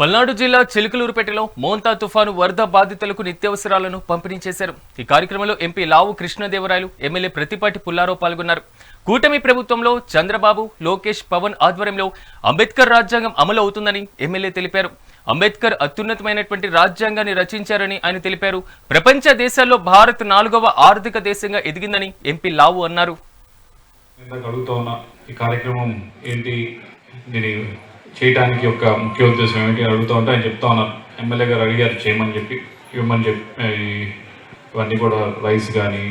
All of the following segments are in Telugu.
పల్నాడు జిల్లా చిలుకలూరుపేటలో మోంతా తుఫాను వరద బాధితులకు నిత్యావసరాలను పంపిణీ చేశారు. ఈ కార్యక్రమంలో ఎంపీ లావు కృష్ణదేవరాయలు ఎమ్మెల్యే ప్రతిపాటి పుల్లారావు పాల్గొన్నారు. కూటమి ప్రభుత్వంలో చంద్రబాబు లోకేష్ పవన్ ఆధ్వర్యంలో అంబేద్కర్ రాజ్యాంగం అమలు అవుతుందని ఎమ్మెల్యే తెలిపారు. అంబేద్కర్ అత్యున్నతమైనటువంటి రాజ్యాంగాన్ని రచించారని ఆయన తెలిపారు. ప్రపంచ దేశాల్లో భారత్ నాలుగవ ఆర్థిక దేశంగా ఎదిగిందని ఎంపీ లావు అన్నారు. ఈ కార్యక్రమం ఏంటి? చేయడానికి ఒక ముఖ్య ఉద్దేశం ఏంటి అని అడుగుతూ ఉంటే ఆయన చెప్తా ఉన్నారు. ఎమ్మెల్యే గారు అడిగారు చేయమని చెప్పి ఇవ్వమని చెప్పి ఇవన్నీ కూడా రైస్ కానీ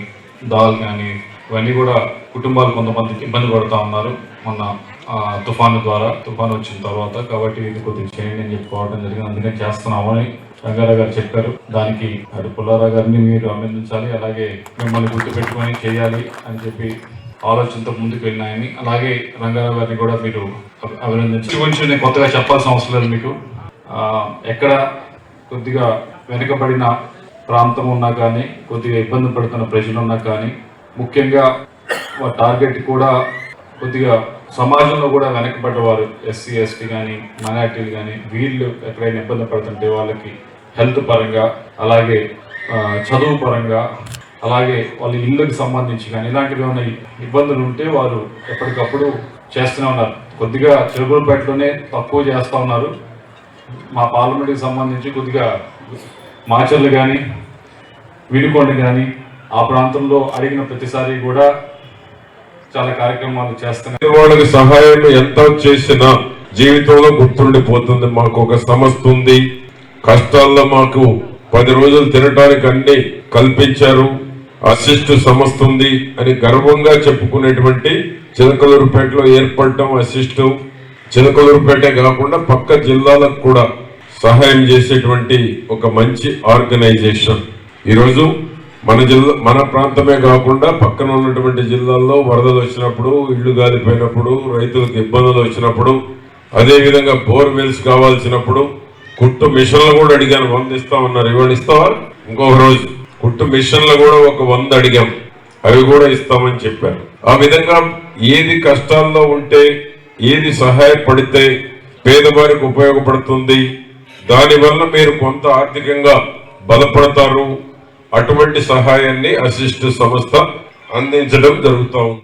దాల్ కానీ ఇవన్నీ కూడా కుటుంబాలు కొంతమందికి ఇబ్బంది పడుతూ ఉన్నారు. మొన్న ఆ, తుఫాను ద్వారా తుఫాను వచ్చిన తర్వాత కాబట్టి ఇది కొద్దిగా చేయండి అని చెప్పుకోవడం జరిగింది. అందుకని చేస్తున్నామని రంగారావు గారు చెప్పారు. దానికి అటు పుల్లారావు గారిని మీరు అభినందించాలి అలాగే మిమ్మల్ని గుర్తుపెట్టుకొని చేయాలి అని చెప్పి ఆలోచనతో ముందుకు వెళ్ళినాయని. అలాగే రంగారావు గారిని కూడా మీరు అభినందించి గురించి నేను కొత్తగా చెప్పాల్సిన అవసరం లేదు మీకు. ఎక్కడ కొద్దిగా వెనుకబడిన ప్రాంతం ఉన్నా కానీ కొద్దిగా ఇబ్బంది పడుతున్న ప్రజలు ఉన్నా కానీ ముఖ్యంగా టార్గెట్ కూడా కొద్దిగా సమాజంలో కూడా వెనకబడ్డవారు ఎస్సీ ఎస్టీ కానీ మైనార్టీలు కానీ వీళ్ళు ఎక్కడైనా ఇబ్బంది పడుతుంటే వాళ్ళకి హెల్త్ పరంగా అలాగే చదువు పరంగా అలాగే వాళ్ళ ఇళ్ళకి సంబంధించి కానీ ఇలాంటివి ఏమైనా ఇబ్బందులు ఉంటే వారు ఎప్పటికప్పుడు చేస్తూనే ఉన్నారు. కొద్దిగా చిరుగురుపేటలోనే తక్కువ చేస్తూ ఉన్నారు. మా పార్లమెంట్కి సంబంధించి కొద్దిగా మాచర్లు కానీ వినుకొండ కానీ ఆ ప్రాంతంలో అడిగిన ప్రతిసారి కూడా చాలా కార్యక్రమాలు చేస్తున్నారు వాళ్ళకి సహాయం ఎంత చేసినా జీవితంలో గుర్తుండిపోతుంది. మాకు ఒక సంస్థ ఉంది. కష్టాల్లో మాకు పది రోజులు తినడానికి అన్ని కల్పించారు. అసిస్ట్ సంస్థ ఉంది అని గర్వంగా చెప్పుకునేటువంటి చిలకలూరుపేటలో ఏర్పడటం అసిస్ట్ చిలకలూరుపేటే కాకుండా పక్క జిల్లాలకు కూడా సహాయం చేసేటువంటి ఒక మంచి ఆర్గనైజేషన్. ఈరోజు మన జిల్లా మన ప్రాంతమే కాకుండా పక్కన ఉన్నటువంటి జిల్లాల్లో వరదలు వచ్చినప్పుడు ఇళ్ళు గాలిపోయినప్పుడు రైతులకు ఇబ్బందులు వచ్చినప్పుడు అదేవిధంగా బోర్వెల్స్ కావాల్సినప్పుడు కుట్టు మిషన్లు కూడా అడిగాను వంద ఇస్తామన్నారు ఇవాళ ఇస్తావా? ఇంకొక రోజు. పుట్టు మిషన్లు కూడా ఒక వంద అడిగాం. అవి కూడా ఇస్తామని చెప్పారు. ఆ విధంగా ఏది కష్టాల్లో ఉంటే ఏది సహాయపడితే పేదవారికి ఉపయోగపడుతుంది. దానివల్ల మీరు కొంత ఆర్థికంగా బలపడతారు. అటువంటి సహాయాన్ని అసిస్ట్ సంస్థ అందించడం జరుగుతూ ఉంది.